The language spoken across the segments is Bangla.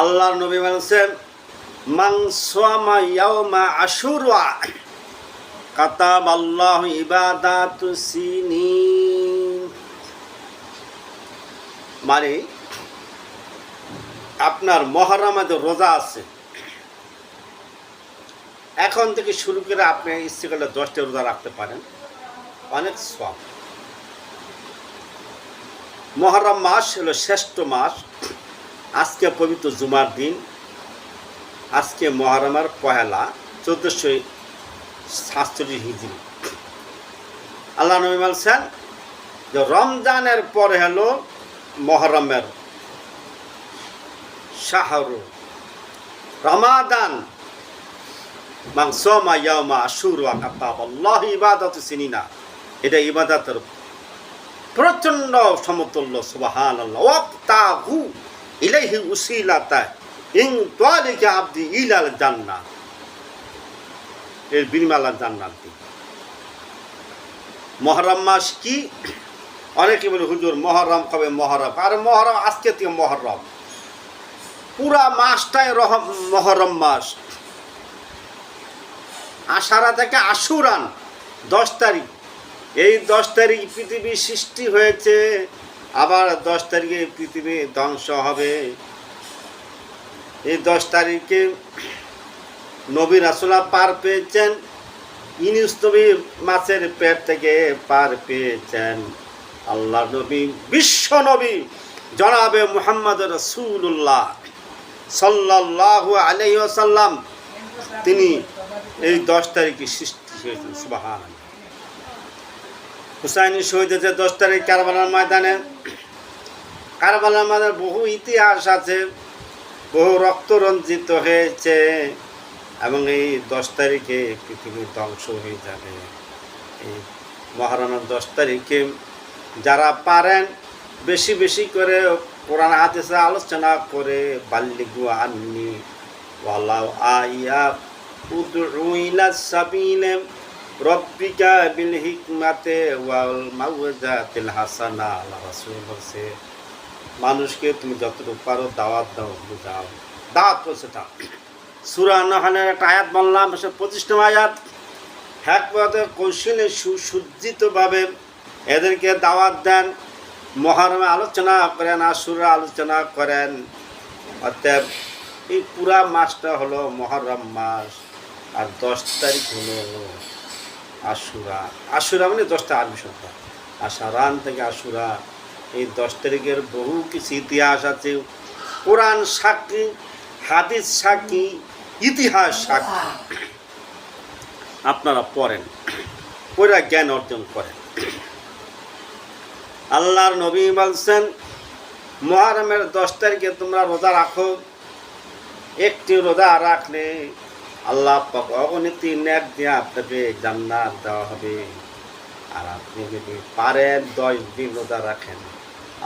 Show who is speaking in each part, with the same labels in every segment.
Speaker 1: আল্লাহর নবী বলছেন সোয়ামা ইয়াউমা আশুরা কাতাব আল্লাহ ইবাদাতু সিনিন। মানে আপনার মহারামাদের রোজা আছে, এখন থেকে শুরু করে আপনি ইচ্ছে করলে দশটা রোজা রাখতে পারেন, অনেক সব মহরম মাস হলো শ্রেষ্ঠ মাস। আজকে পবিত্র জুমার দিন। আজকে মহরমের পহেলা, চোদ্দোশো সাতচল্লিশ হিজড়ি আল্লাহ নবী বলছেন যে রমজানের পরে হলো মহরমের শাহরু। রমাদান মাংসমা ইয়ামা আশুর আল্লাহ ইবাদত চিনি না এটা ইবাদতের প্রচণ্ড সমতুল্য সুবাহান আল্লাহ ইলাইহি উসিলাতা ইন তালিকা আবদি ইলাল জান্নাত। এর বিনিমালা জান্নাত দি মহরম মাস কি? অনেকে বলে, হুজুর, মহরম কবে মহরম? আর, মহরম আজকে থেকে মহরম। পুরা মাসটাই রহম, মহরম মাস। আষাঢ়া থেকে আশুরান, দশ তারিখ। এই দশ তারিখ পৃথিবী সৃষ্টি হয়েছে আবার দশ তারিখে পৃথিবী ধ্বংস হবে। এই দশ তারিখে নবী রাসুলা পার পেয়েছেন। ইনিস মাছের পেট থেকে পার পেয়েছেন। আল্লাহ নবী, বিশ্ব নবী, জনাবে মুহাম্মদ রসুল্লাহ সাল্লাহ আলাইসাল্লাম তিনি এই দশ তারিখে সৃষ্টি হয়েছেন সুবাহান হুসাইনি শহীদ হয়েছে দশ তারিখ কারবালার ময়দানে কারবালার ময়দানে বহু ইতিহাস আছে, বহু রক্ত রঞ্জিত হয়েছে, এবং এই দশ তারিখে পৃথিবী ধ্বংস হয়ে যাবে। এই মহারণের দশ তারিখে যারা পারেন, বেশি বেশি করে কোরআন হাদিসে আলোচনা করে, বাল্লিগু আননি, ওয়ালাউ আইয়া উদউ ইলা সাবিলে রব্বিকা বিল হিকমাতে ওয়াল মাউজাতিল হাসানা আল্লাহ রাসূল বলছে, মানুষকে তুমি যতটুকু পারো দাওয়াত দাও, বুঝাও। দাওয়াত বলছে তা সুরা নহলের একটা আয়াত বললাম সে পঁচিশ নম্বর আয়াত। হ্যাকমতে কৌশলে সুসজ্জিতভাবে এদেরকে দাওয়াত দেন, মহরমে আলোচনা করেন আসুরা আলোচনা করেন। অতএব এই পুরা মাসটা হলো মহরম মাস, আর দশ তারিখ হলো আশুরা। আশুরা মানে দশটা আরবি শব্দ। আশারান থেকে আশুরা। এই দশ তারিখের বহু কিছু ইতিহাস আছে। কোরআন সাক্ষী, হাদিস সাক্ষী, ইতিহাস সাক্ষী। আপনারা পড়েন। ওরা জ্ঞান অর্জন করেন। আল্লাহর নবী বলছেন, মহারমের দশ তারিখে তোমরা রোজা রাখো। একটি রোজা রাখলে আল্লাহ অগণিতি দিয়ে আপনাকে জান্নাত দেওয়া হবে। আর আপনি যদি পারেন, দশ দিন রোজা রাখেন,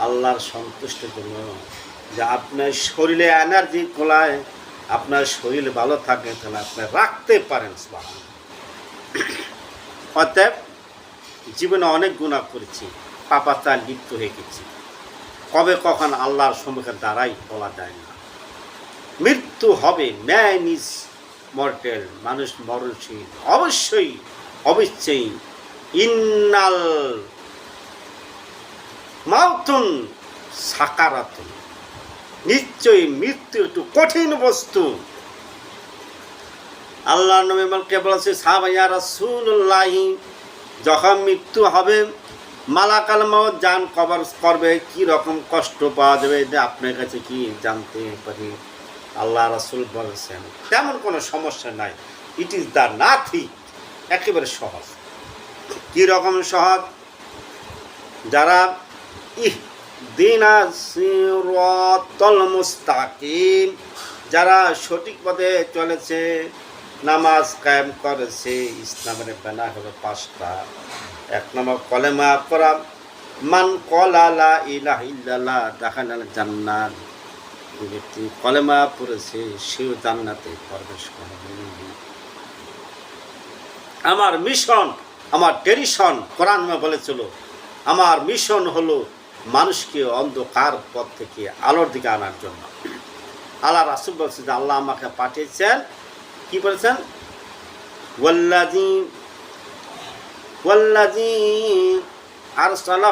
Speaker 1: আল্লাহর সন্তুষ্টির জন্য, যে আপনার শরীরে এনার্জি খোলায়, আপনার শরীর ভালো থাকে, তাহলে আপনি রাখতে পারেন। অতএব জীবনে অনেক গুণা করেছি পাপাতা লিপ্ত হয়ে গেছি। কবে কখন আল্লাহর সম্মুখে দাঁড়াই বলা যায় না। মৃত্যু হবে ম্যান ইজ মর্টেল মানুষ মরণশীল। অবশ্যই অবশ্যই ইন্নাল মাউতুন সাকারাতুন। নিশ্চয়ই মৃত্যু একটু কঠিন বস্তু। আল্লাহ নবী কে বলেছে সাহাবাইয়া রাসূলুল্লাহ, যখন মৃত্যু হবে, মালাকাল মাউত জান কবর করবে, কি রকম কষ্ট পাওয়া যাবে আপনার কাছে কি জানতে পারি? আল্লাহ রাসূল বলেছেন, তেমন কোনো সমস্যা নাই। ইট ইজ দ্য নাথি একেবারে সহজ। কি রকম সহজ? যারা, ইহ, দিনা যারা সঠিক পথে চলেছে, নামাজ কায়েম করেছে, ইসলামের বেনা হলো পাঁচটা। এক নম্বর, কলেমা করা মান কলালা ইলাহ ইল্লাল্লাহ দেখানাল জান্নাত। ব্যক্তি কলেমা পড়েছে, সেও জান্নাতে প্রবেশ করবে আমার মিশন, আমার টেরিশন কোরআন বলেছিল, আমার মিশন হলো মানুষকে অন্ধকার পথ থেকে আলোর দিকে আনার জন্য। আল্লাহ রাসুল বলছে যে আল্লাহ আমাকে পাঠিয়েছেন, কি বলেছেন? ওয়াল্লাজি আরসালা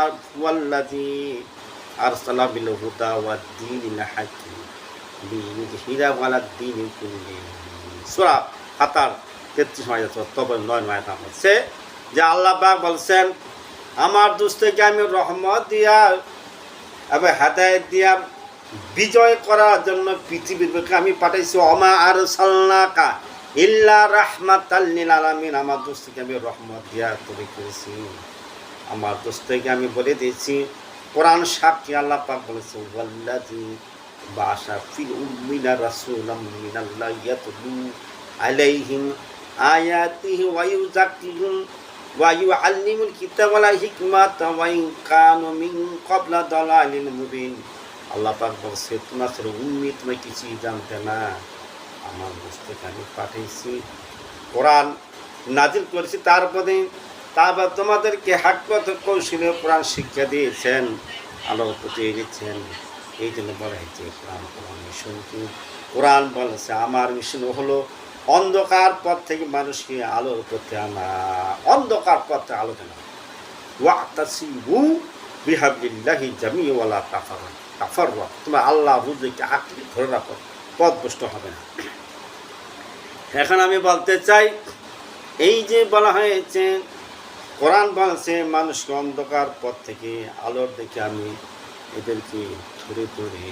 Speaker 1: আর ওয়াল্লাজি আরসালা বিল হুদা ওয়া দীনিল হাকি লিইয়ুযহিরা ওয়ালা দীনি কুল্লি সূরা ফাতার 33 নয় তবে নয় নয় নাম হচ্ছে যে আল্লাহ পাক বলছেন, আমার দুস্থকে আমি রহমত দিয়া এবং হেদায়ত দিয়া বিজয় করার জন্য পৃথিবীর বুকে আমি পাঠাইছি। অমা আর সাল্লাকা ইল্লা রাহমাত আল্লিল আলামিন। আমার দোস্তকে আমি রহমত দিয়া তৈরি করেছি। আমার দোস্তকে আমি বলে দিয়েছি কোরআন সাক্ষী আল্লাহ পাক বলেছে ওয়াল্লাজি বাসা ফিল উম্মিনা রাসূলাম মিনাল্লাহ ইয়াতলু আলাইহিম আয়াতিহি ওয়া ইউযাক্কিহুম ওয়া ইউআল্লিমুল কিতাবা ওয়াল হিকমাতা ওয়া ইন কানু মিন ক্বাবলা দালালিন মুবিন। আল্লাহ পাক বলছে, তোমরা ছিল উম্মি, তুমি কিছুই জানতে না। আমার বুঝতে আমি পাঠিয়েছি, কোরআন নাজিল করেছি তারপরে তারপর তোমাদেরকে হাকপথ কৌশলে কোরআন শিক্ষা দিয়েছেন আলোর প্রতি এনেছেন এই জন্য বলা হয়েছে, কোরআন কোরআন মিশন কি? কোরআন বলেছে, আমার মিশন হলো অন্ধকার পথ থেকে মানুষকে আলোর পথে আনা। অন্ধকার পথে আলোচনা ওয়াতাসিবু বিহাবিল্লাহি জামিওয়ালা তাফার তাফার তোমরা আল্লাহ আঁকড়ে ধরে রাখো, পথ পথভ্রষ্ট হবে না। এখন আমি বলতে চাই, এই যে বলা হয়েছে কোরআন বলছে, মানুষকে অন্ধকার পথ থেকে আলোর দেখে আমি এদেরকে ধরে ধরে,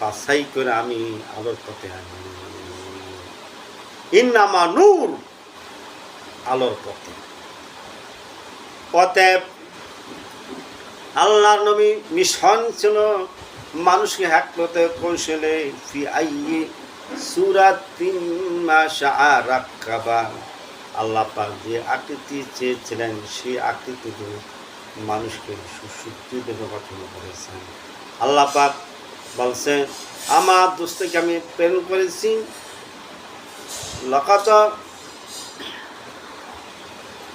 Speaker 1: বাছাই করে আমি আলোর পথে আনি। ইন্নামা নূর আলোর পথে। অতএব আল্লাহর নবী মিশন ছিল মানুষকে হ্যাক করতে কৌশলে সুরাত তিন মাস আর রাক্কাবা। আল্লাহ পাক যে আকৃতি চেয়েছিলেন সেই আকৃতিতে মানুষকে সুসজ্জিতভাবে গঠন করেছেন আল্লাহ পাক বলছে আমার দোস্তকে আমি প্রেরণ করেছি লকাত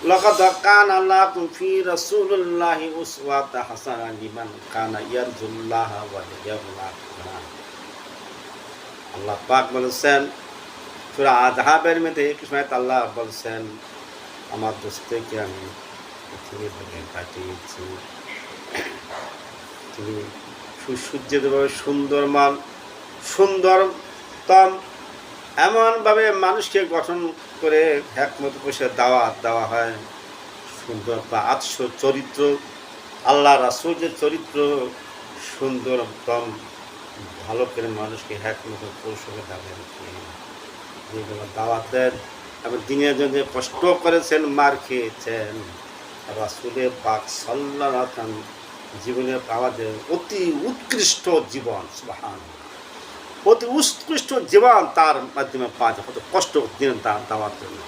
Speaker 1: لقد كان لكم في رسول الله أسوة حسنة لمن كان يرجو الله واليوم الآخر আল্লাহ পাক বলেছেন সুরা আজহাবের মধ্যে কৃষ্ণায়ত আল্লাহ বলছেন, আমার দোস্তকে আমি পৃথিবী থেকে কাটিয়েছি। তিনি সুসজ্জিতভাবে সুন্দর মান সুন্দরতম, এমনভাবে মানুষকে গঠন করে একমত বসে দাওয়াত দেওয়া হয়। সুন্দর বা আদর্শ চরিত্র, আল্লাহ রাসুলের চরিত্র, সুন্দরতম, ভালো করে মানুষকে একমত কৌশলে দেবেন যেগুলো দাওয়াত দেন এবং দিনের জন্য কষ্ট করেছেন, মার খেয়েছেন। রাসুলের পাক সাল্লাহ জীবনে আমাদের অতি উৎকৃষ্ট জীবন সুবাহান অতি উৎকৃষ্ট জীবন তার মাধ্যমে পাওয়া যায়। কত কষ্ট দিলেন তার দেওয়ার জন্য।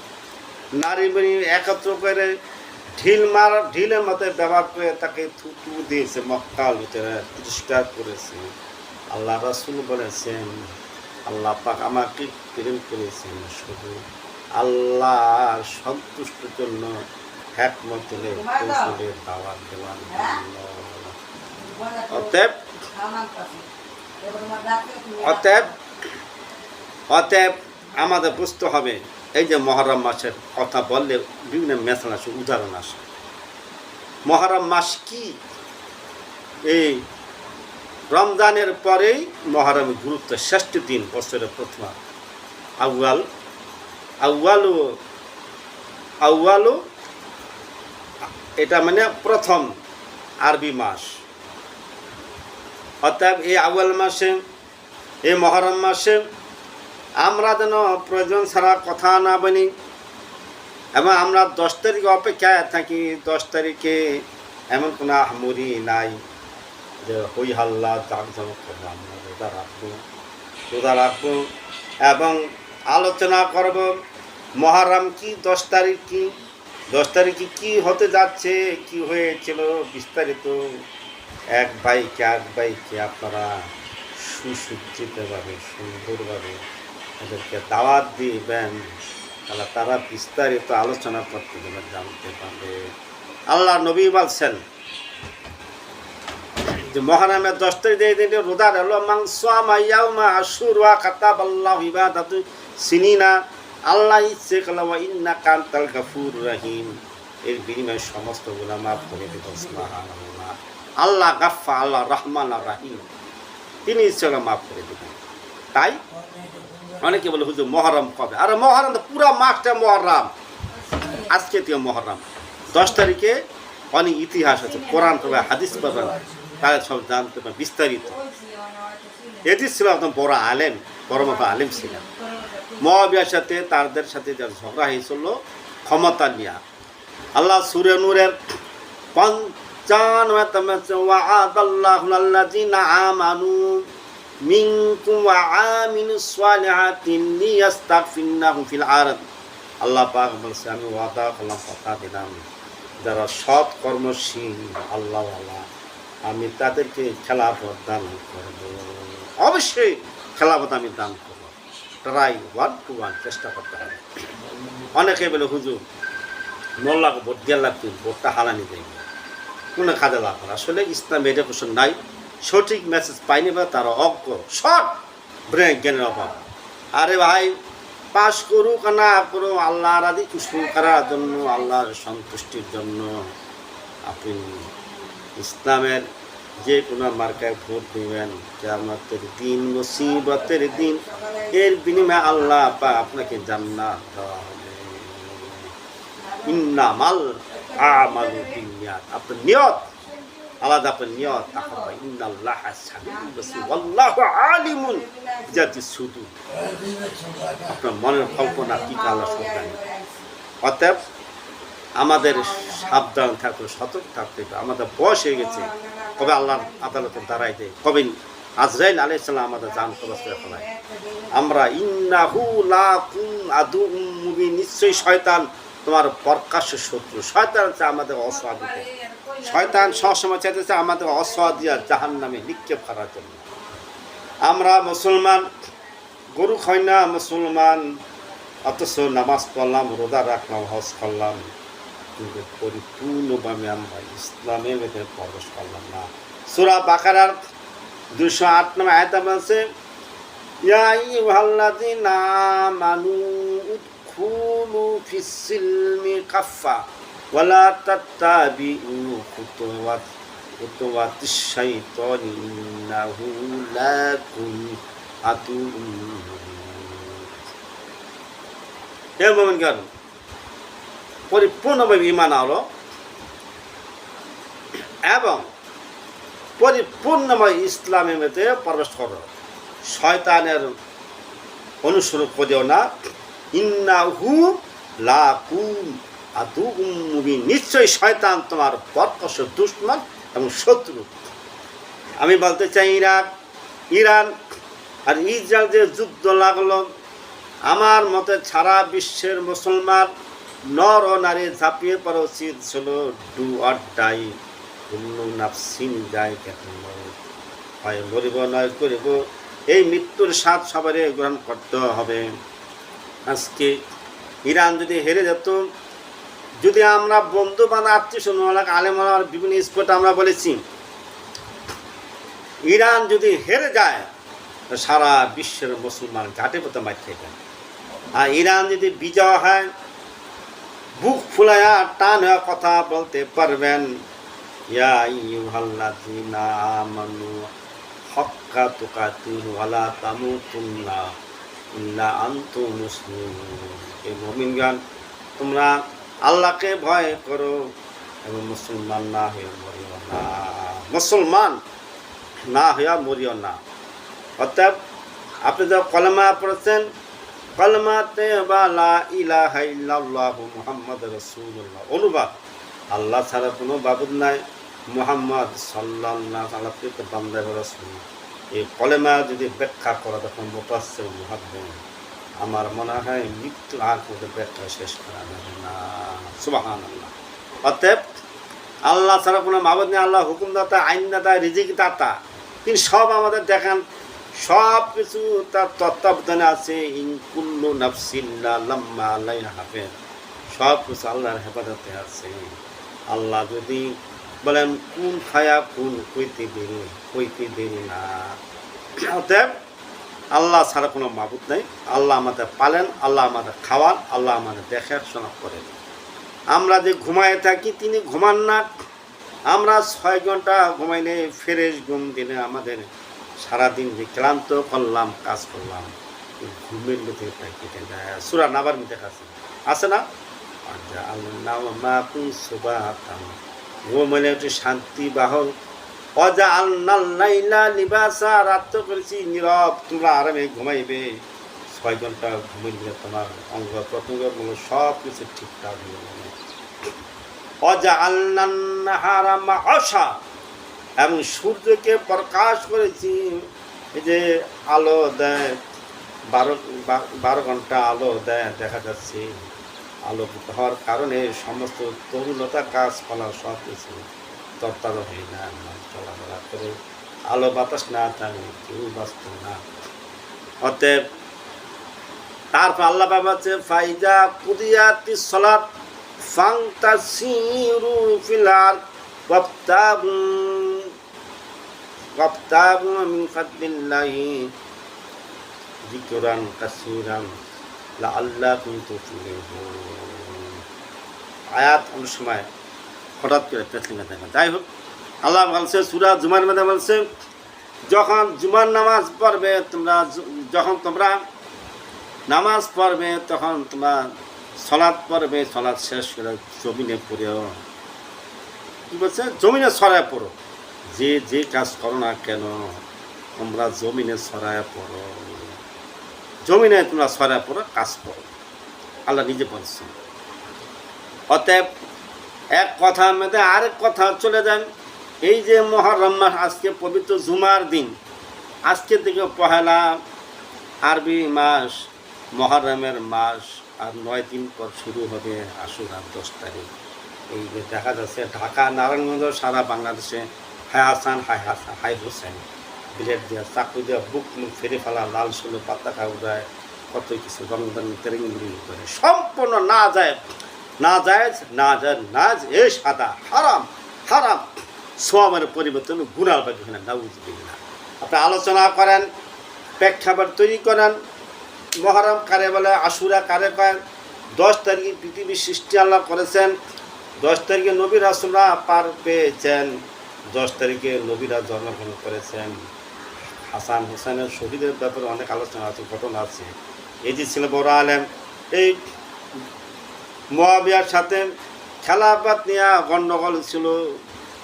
Speaker 1: নারী বেরি একত্র করে ঢিল মার, ঢিলের মতো ব্যবহার করে তাকে থুতু দিয়েছে মক্কাল ভিতরে তিরস্কার করেছে। আল্লাহ রাসুল বলেছেন, আল্লাহ পাক আমাকে প্রেম করেছেন শুধু আল্লাহর সন্তুষ্টির জন্য একমত কৌশলে দাওয়াত দেওয়ার অতএব অতএব অতএব আমাদের বুঝতে হবে, এই যে মহরম মাসের কথা বললে বিভিন্ন মেশাল আসে, উদাহরণ আসে। মহরম মাস কি? এই রমজানের পরেই মহরমের গুরুত্ব শ্রেষ্ঠ দিন, বছরের প্রথম আউয়াল, আউয়ালু আউয়ালু, এটা মানে প্রথম আরবি মাস। অর্থাৎ এই আউয়াল মাসে, এই মহরম মাসে আমরা যেন প্রয়োজন ছাড়া কথা না বলি এবং আমরা দশ তারিখে অপেক্ষায় থাকি, দশ তারিখে এমন কোনো আহমরি নাই যে হই হাল্লা, জাঁকজমক করব আমরা রোজা রাখব রোজা রাখব এবং আলোচনা করব। মহারাম কি, দশ তারিখ কি? দশ তারিখে কি হতে যাচ্ছে, কি হয়েছিল বিস্তারিত এক বাইকে এক বাইকে আপনারা সুসজ্জিতভাবে, সুন্দরভাবে ওদেরকে দাওয়াত দিবেন। তাহলে তারা বিস্তারিত আলোচনা করতে গেলে জানতে পারবে। আল্লাহ নবী বলছেন যে মহারামের দশ তারিখ রোদার হলো মাংসামা ইয়াউমা আশুরা কাতাব আল্লাহ ইবাদাতু সিনিনা, আল্লাহ ইচ্ছে কালাওয়া ইন্না কান্তাল গাফুর রাহিম। এর বিনিময়ে সমস্ত গুণা মাফ করে দিত সুবহানাল্লাহ। আল্লাহ গাফফা আল্লাহ রহমান আর রাহিম। তিনি ইচ্ছে মাফ করে দিবেন। তাই? অনেকে বলে, হুজুর, মহরম কবে? আর, মহরম তো পুরা মাসটা মহরম। আজকে থেকে মহরম। দশ তারিখে অনেক ইতিহাস আছে, কোরআন পাবে হাদিস পাবেন তারা সব জানতে পারেন বিস্তারিত। এটি ছিল একদম বড় আলেম, বড় মতো আলেম ছিলেন। মহাবিয়ার সাথে তাদের সাথে যার ঝগড়া হয়েছিল, ক্ষমতা নিয়ে। আল্লাহ সুরে নূরের আমানু ওয়া লিয়াস্তাগফিরনাহুম ফিল আল্লাহ আমি যারা সৎ কর্মশীল, আল্লাহ আমি তাদেরকে খেলাফত দান করব। অবশ্যই খেলাফত আমি দান করব। ট্রাই ওয়ান টু ওয়ান চেষ্টা করতে হবে অনেকে বলে, হুজুর, মোল্লাকে ভোট দিয়ে লাগবে, ভোটটা হালানি দেয় কোনো কাজে লাগবে না। আসলে ইসলাম এডুকেশন নাই, সঠিক মেসেজ পাইনি বা তারা অজ্ঞ শর্ট ব্রেন জ্ঞানের অভাব। আরে ভাই পাশ করুক না করুক আল্লাহ আদি কুসুম করার জন্য, আল্লাহর সন্তুষ্টির জন্য আপনি ইসলামের যে কোনো মার্কায় ভোট দিবেন জামাতের দিন মুসিবতের দিন, এর বিনিময়ে আল্লাহ পা আপনাকে জান্নাত ইন্নামাল আমালু বিনিয়াত। আপনার নিয়ত আলাদা, আপনার নিয়ত তাহলে ইন্নাল্লাহ ওয়াল্লাহু আলিমুন বিজাতি সুদূর। আপনার মনের কল্পনা কি আল্লাহ সব জানে। অতএব আমাদের সাবধান থাকতে সতর্ক থাকতে হবে আমাদের বয়স হয়ে গেছে। কবে আল্লাহর আদালতে দাঁড়াই দেয়। কবে আজরাইল আলাইহিস সালাম আমাদের কবজ করে ফেলায়। আমরা ইন্নাহু লাকুম আদু মুবিন নিশ্চয়ই শয়তান তোমার প্রকাশ্য শত্রু। শয়তান হচ্ছে আমাদের অস্বাদিতে শয়তান সবসময় চাইতেছে আমাদের অস্বাদিয়া জাহান নামে নিক্ষেপ করার জন্য। আমরা মুসলমান, গরু খাই না মুসলমান, অথচ নামাজ পড়লাম, রোজা রাখলাম, হজ করলাম। কিন্তু পরিপূর্ণভাবে আমরা ইসলামের মধ্যে প্রবেশ করলাম না। সুরা বাকারার দুশো আট নম্বর আয়তা বলছে ইয়া আইয়ুহাল্লাযীনা আমানু উদখুলু ফিস-সিলমি কাফফা ওয়ালা তাত্তাবিউ খুতুওয়াত খুতুওয়াতিশ শাইতানি ইন্নাহু লাকুম আদুউম হে মোমিনগণ পরিপূর্ণভাবে ইমান আলো এবং পরিপূর্ণভাবে ইসলামের মধ্যে প্রবেশ করো শয়তানের অনুসরণ করিও না। ইন্নাহু লাকুম আদু নিশ্চয়ই শয়তান তোমার বরকস দুশ্মন এবং শত্রু। আমি বলতে চাই ইরাক ইরান আর ইসরায়েল যে যুদ্ধ লাগল, আমার মতে সারা বিশ্বের মুসলমান নর ও নারী ঝাঁপিয়ে পড়া উচিত ছিল। ডু আর ডাই কুল্লু নাফসিন যায় কেন? হয় মরিব নয় করিব। এই মৃত্যুর স্বাদ সবারই গ্রহণ করতে হবে। আজকে ইরান যদি হেরে যেত, যদি আমরা বন্ধু বান্ধব আত্মীয় স্বজন আলেমার বিভিন্ন স্পটে আমরা বলেছি, ইরান যদি হেরে যায় সারা বিশ্বের মুসলমান ঘাটে পথে যায় আর ইরান যদি বিজয় হয় বুক ফুলায়া টান কথা বলতে পারবেন। তোমরা আল্লাহকে ভয় করো এবং মুসলমান না হয়ে মরিও না। মুসলমান না হইয়া মরিও না। অর্থাৎ আপনি যা কলমা পড়েছেন কলমাতে বালা ইলাহা ইল্লাল্লাহ মুহাম্মদ রাসূলুল্লাহ। অনুবাদ, আল্লাহ ছাড়া কোনো বাবুদ নাই। মুহাম্মদ সাল্লাল্লাহ আলাইহি বান্দা এই কলেমা যদি ব্যাখ্যা করা তখন মোটাচ্ছে মুহাদ্দিন আমার মনে হয় মৃত্যু আগ পর্যন্ত ব্যাখ্যা শেষ করা যাবে না। সুবাহান আল্লাহ অতএব, আল্লাহ ছাড়া কোনো মাবুদ নেই। আল্লাহ হুকুমদাতা আইনদাতা রিজিক দাতা। তিনি সব আমাদের দেখান। সব কিছু তার তত্ত্বাবধানে আছে। ইনকুল্লু নাফসিল্লা লাম্মা আল্লাহ হাফেজ। সব কিছু আল্লাহর হেফাজতে আছে। আল্লাহ যদি বলেন, কোন খায়া কোন কইতে দেরি কইতে দেরি না। অতএব আল্লাহ ছাড়া কোনো মাবুদ নাই। আল্লাহ আমাদের পালেন, আল্লাহ আমাদের খাওয়ান, আল্লাহ আমাদের দেখার শোনা করেন। আমরা যে ঘুমায় থাকি, তিনি ঘুমান না। আমরা ছয় ঘণ্টা ঘুমাইলে ফ্রেশ ঘুম দিলে আমাদের সারাদিন যে ক্লান্ত করলাম, কাজ করলাম ঘুমের মধ্যে সুরা নাবার মধ্যে আছে। আছে না? আল্লাহ ঘুমাইলে একটু শান্তি বাহক। অজা আল্লাহ লিবাসা রাত্র করেছি নীরব। তোমরা আরামে ঘুমাইবে। ছয় ঘণ্টা ঘুমাইলে তোমার অঙ্গ প্রত্যঙ্গগুলো সব কিছু ঠিকঠাক হয়ে যাবে। অজা আল্লাহারামা অসা এবং সূর্যকে প্রকাশ করেছি। যে আলো দেয়, বারো বারো ঘণ্টা আলো দেয়, দেখা যাচ্ছে আলোকিত হওয়ার কারণে সমস্ত তরুণতা গাছপালা সব কিছু তরতার হয়ে না চলাফেরা করে আলো বাতাস না থাকলে কেউ বাঁচত না। অতএব তারপর আল্লাহ বাবা ফাইজা কুদিয়াতি সলাত ফাংতাসিরু ফিলার ওয়াবতাগু ওয়াবতাগু মিন ফাদলিল্লাহি। যিকরান কাসীরান লাআল্লাকুম তুফলিহুন। আয়াত অনেক সময় হঠাৎ করে পেছনে দেখা যাই হোক, আল্লাহ বলছে, সুরা জুমার মধ্যে বলছে, যখন জুমার নামাজ পড়বে তোমরা যখন তোমরা নামাজ পড়বে, তখন তোমরা সলাদ পড়বে সলাদ শেষ করে জমিনে পড়েও। কি বলছে? জমিনে ছড়ায় পড়ো। যে যে কাজ করো না কেন, তোমরা জমিনে ছড়ায় পড়ো। জমিনে তোমরা ছড়ায় পড়ো, কাজ করো। আল্লাহ নিজে বলছেন। অতএব এক কথার মধ্যে আরেক কথা চলে যান। এই যে মহরম মাস, আজকে পবিত্র জুমার দিন, আজকে থেকে পহেলা আরবি মাস, মহরমের মাস, আর নয় দিন পর শুরু হবে আশুরার দশ তারিখ। এই যে দেখা যাচ্ছে, ঢাকা, নারায়ণগঞ্জ, সারা বাংলাদেশে হায় হাসান হায় হাসান, হাই হোসেন বিলেট দিয়া চাকু দিয়া বুক মুখ ফেরে ফেলা, লাল ষোলো পাতাকা উড়ায় কত কিছু রংদান তেরিং করে। সম্পূর্ণ না যায় না যায় না যায় না এ সাদা, হারাম হারাম। সোয়ামের পরিবর্তন গুণার বাকি না না আপনি আলোচনা করেন, প্রেক্ষাপট তৈরি করেন, মহরম কারে বলে, আশুরা কারে করেন দশ তারিখে পৃথিবীর সৃষ্টি আল্লাহ করেছেন, দশ তারিখে নবীর আসুরা পার পেয়েছেন। দশ তারিখে নবীরা জন্মগ্রহণ করেছেন। হাসান হোসেনের শহীদের ব্যাপারে অনেক আলোচনা আছে, ঘটনা আছে। এই যে ছিল বড় আলেম, এই মোয়াবিয়ার সাথে খেলাপাত নিয়ে গণ্ডগোল ছিল।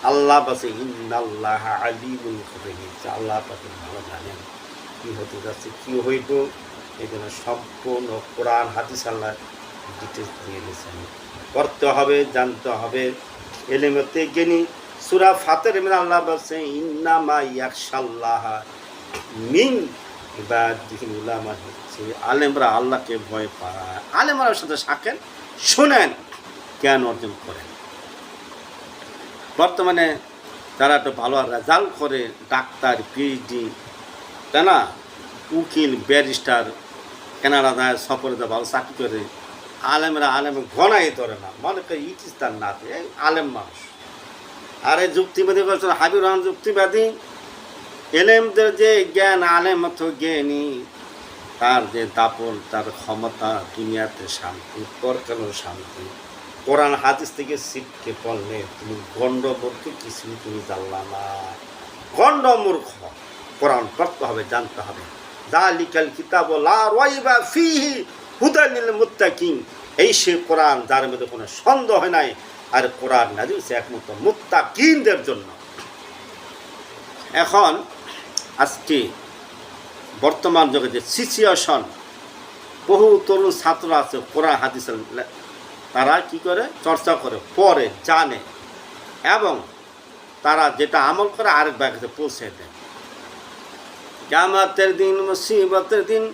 Speaker 1: আল্লাহ পাশে ইন্দাল্লাহ আলিমুল খবীর আল্লাহ পাশে ভালো জানেন, কি হতে যাচ্ছে, কি হইব, এই জন্য সম্পূর্ণ কোরআন, হাদিস আল্লাহ ডিটেলস দিয়ে দিয়েছেন। করতে হবে, জানতে হবে, এলেমতে জ্ঞানী সুরা ফাতের মেরে আল্লাহ বলছে, ইন্নামা ইয়াকশাল্লাহ মিন উলামা হচ্ছে আলেমরা আল্লাহকে ভয় পায়। আলেমরার সাথে শাকেন শোনেন, জ্ঞান অর্জন করেন। বর্তমানে তারা একটু ভালো রেজাল্ট করে, ডাক্তার, পিএইচডি, তাই না? উকিল, ব্যারিস্টার, কেনারা যায়, সফরে যায়, ভালো চাকরি করে। আলেমরা আলেম ঘনাই ধরে না। মনে করে ইটিস তার নাতে আলেম মানুষ। আর এই যুক্তিবাদী বলছেন হাবিব রহমান যুক্তিবাদী? এলেমদের যে জ্ঞান, আলেম অথ জ্ঞানী, তার যে দাপন, তার ক্ষমতা, দুনিয়াতে শান্তি পরকালের শান্তি? কোরআন, হাদিস থেকে শিখকে পড়লে তুমি গণ্ডমূর্খ কিছু তুমি জানলা না। কোরআন পড়তে হবে, জানতে হবে। জালিকাল কিতাব লা রাইবা ফিহি হুদালিল মুত্তাকিন। এই সে কোরআন, যার মধ্যে কোনো সন্দেহ হয় নাই আর কোরআন নাজিল, সে একমাত্র মুত্তাকিনদের জন্য। এখন, আজকে বর্তমান যুগে যে সিচুয়েশন বহু তরুণ ছাত্র আছে, কোরআন, হাদিস, তারা কি করে? চর্চা করে, পড়ে, জানে। এবং তারা যেটা আমল করে, আরেক ব্যাগে পৌঁছে দেয়। জামাতের দিন, মুসিবতের দিন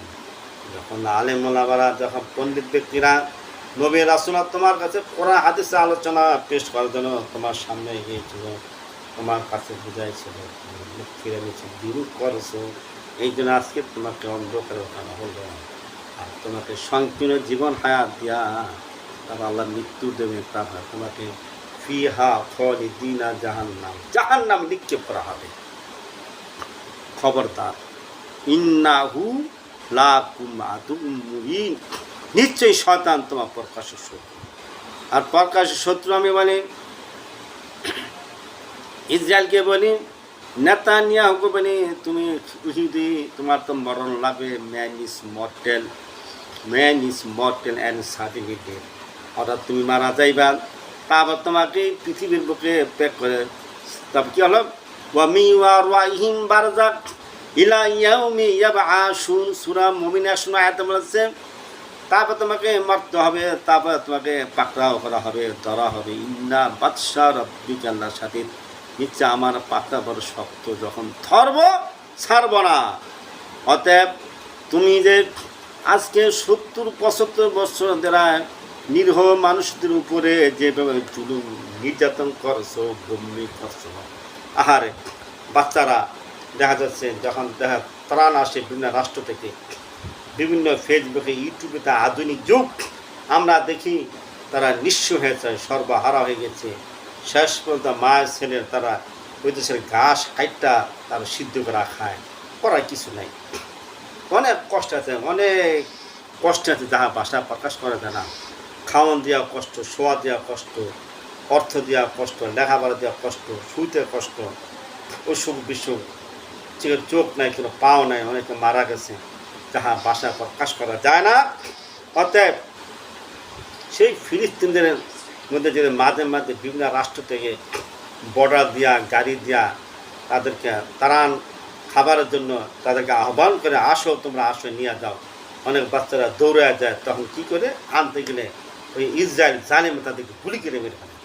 Speaker 1: যখন আলে মোলাবারা যখন পণ্ডিত ব্যক্তিরা নবী রাসুলা তোমার কাছে কোরআন হাদিসে আলোচনা পেশ করার জন্য তোমার সামনে গিয়েছিল তোমার কাছে বুঝাইছিল ফিরে নিয়েছে বিরূপ করেছ, এই জন্য আজকে তোমাকে অন্ধকারে ওঠানো হলো। আর তোমাকে সংকীর্ণ জীবন হায়াত দিয়া তারপর আল্লাহ মৃত্যু দেবে তারপর তোমাকে ফি ফিহা ফলি দিনা জাহান্নাম জাহান্নাম নিক্ষেপ করা হবে। খবরদার, ইন্নাহু নিশ্চয়ই শয়তান তোমার প্রকাশ্য শত্রু। আর প্রকাশ্য শত্রু আমি বলি ইসরায়েলকে বলি, নেতানিয়াহুকে বলি, তুমি ইহুদি তোমার তো মরণ লাগবে man is mortal man is mortal and certificate অর্থাৎ তুমি মারা যাইবা তারপর তোমাকে পৃথিবীর বুকে প্যাক করে। তারপর কি হলো? ওয়ামি ওয়াহিম বারজাক ইলা ইয়াউমি ইয়াবআসুন সূরা মুমিনের শুনে আয়াত বলেছে তারপর তোমাকে মরতে হবে, তারপর তোমাকে পাকড়াও করা হবে, ধরা হবে। ইন্না বাদশাহ রব্বিক আল্লাহর সাথে নিচ্ছে আমার পাকড়া বড় শক্ত, যখন ধরব, ছাড়ব না। অতএব তুমি যে আজকে সত্তর, পঁচাত্তর বছর দ্বারা নিরীহ মানুষদের উপরে যেভাবে জুলুম, নির্যাতন করছ বন্যি করছ, আহারে, বাচ্চারা দেখা যাচ্ছে যখন দেখা ত্রাণ আসে বিভিন্ন রাষ্ট্র থেকে, বিভিন্ন ফেসবুকে, ইউটিউবে, তা আধুনিক যুগ, আমরা দেখি তারা নিঃস্ব হয়েছে সর্বহারা হয়ে গেছে। শেষ পর্যন্ত মায়ের ছেলের তারা ওই দেশের ঘাস কাইটটা তারা সিদ্ধ করা খায়, করার কিছু নাই। অনেক কষ্ট আছে, অনেক কষ্ট আছে, যাহা ভাষা প্রকাশ করে যায় না। খাওয়ান দেওয়া কষ্ট, শোয়া দেওয়া কষ্ট, অর্থ দেওয়া কষ্ট, লেখাপড়া দেওয়া কষ্ট, শুইতে কষ্ট অসুখ বিসুখ চোখের চোখ নাই, কোনো পাও নাই, অনেকে মারা গেছে। যাহা ভাষা প্রকাশ করা যায় না। অতএব সেই ফিলিস্তিনদের মধ্যে যে মাঝে মাঝে বিভিন্ন রাষ্ট্র থেকে বর্ডার দিয়া, গাড়ি দিয়া তাদেরকে তারান খাবারের জন্য তাদেরকে আহ্বান করে, আসো, তোমরা আসো, নিয়ে যাও। অনেক বাচ্চারা দৌড়ে যায়, তখন কি করে? আনতে গেলে ওই ইসরায়েল জালিম তাদেরকে গুলি করে মেরে ফেলে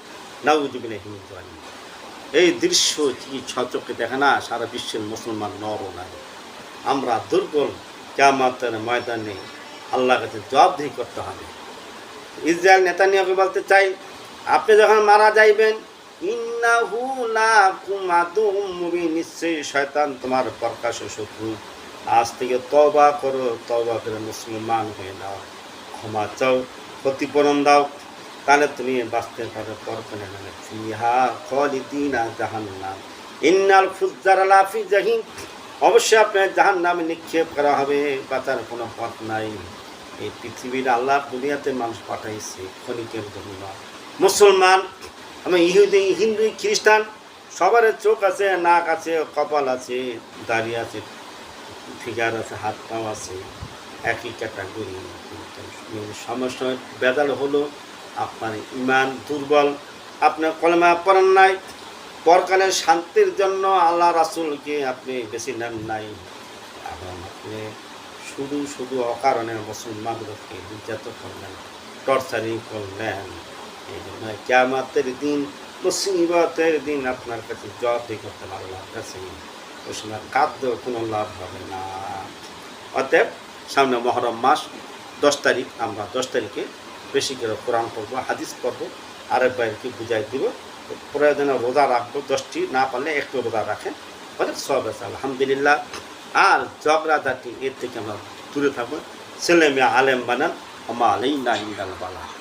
Speaker 1: নাউজুবিনে হিন্দু এই দৃশ্য কি ছচকে দেখে না, সারা বিশ্বের মুসলমান নর নারী আমরা দুর্বল কেমাতের ময়দানে আল্লাহ কাছে জবাবদিহি করতে হবে। ইসরায়েল নেতানিয়াকে বলতে চাই, আপনি যখন মারা যাইবেন নিশ্চয়ই শয়তান তোমার প্রকাশ শত্রু। আজ থেকে তবা করো তবা করে মুসলমান হয়ে নাও। ক্ষমা চাও, ক্ষতিপূরণ দাও। তাহলে তুমি বাঁচতে পারো পরকালে নামে ফিহা খালিদিনা জাহান্নাম। ইন্নাল ফুজ্জার লাফি জাহিম। অবশ্যই আপনার জাহান নামে নিক্ষেপ করা হবে, বাঁচার কোনো পথ নাই। এই পৃথিবীর আল্লাহ দুনিয়াতে মানুষ পাঠাইছে, ক্ষণিকের জন্য। মুসলমান, আমি ইহুদি, হিন্দু, খ্রিস্টান সবার চোখ আছে, নাক আছে, কপাল আছে, দাড়ি আছে, ফিগার আছে, হাত পাও আছে, একই ক্যাটাগরি। সমস্যা বেদাল হলো আপনার ইমান দুর্বল আপনার কলমা পড়ান নাই পরকালের শান্তির জন্য আল্লাহ রাসুলকে আপনি বেশি নেন নাই। এবং আপনি শুধু শুধু অকারণে মুসলমানদেরকে নির্যাতন করলেন, টর্চারিং করলেন। এই জন্য ক্যামাতের দিন, মুসিবতের দিন আপনার কাছে জবাবদি করতে আল্লাহর কাছে। ওই কাঁদ্য কোনো লাভ হবে না। অতএব সামনে মহরম মাস, দশ তারিখ, আমরা দশ তারিখে বেশি করে কোরআন পড়ব, হাদিস পড়ব, আরেক বাইরকে বুঝাই দিব, প্রয়োজনে রোজা রাখব, দশটি না পারলে একটু রোজা রাখেন অনেক সব আছে, আলহামদুলিল্লাহ। আর ঝগড়া জাতি এর থেকে আমরা দূরে থাকব, ছেলে মেয়ে আলেম বানান আমা আলেই না ইন্দাল বালা।